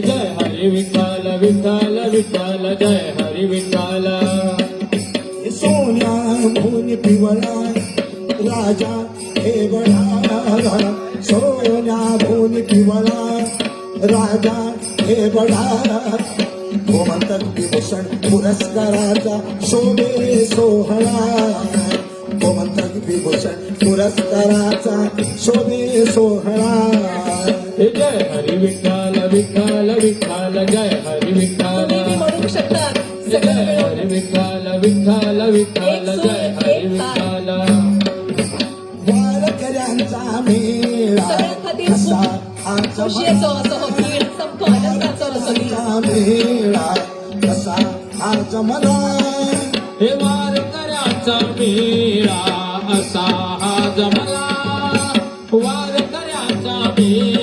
जय हरी विठ्ठल विठ्ठल विठ्ठल जय हरी विठ्ठल. सोन्या भून पिवळा राजा हे बडा सोन्या भून पिवळा राजा हे बडा गोमंतक विभूषण पुरस्काराचा शोभे सोहळा. गोमंतक विभूषण पुरस्काराचा शोभे सोहळा. जय हरी विठ्ठल विठ्ठल विठ्ठल जय हरी विठ्ठल तुम्ही जय हरी विठ्ठल विठ्ठल विठ्ठल जय हरी विठ्ठल वारकऱ्यांचा मेळा सगळ्यांखातीर आमचा मेळा कसा हा जमला हे वारकऱ्याचा मेळा असा हा जमला वारकऱ्याचा मेळा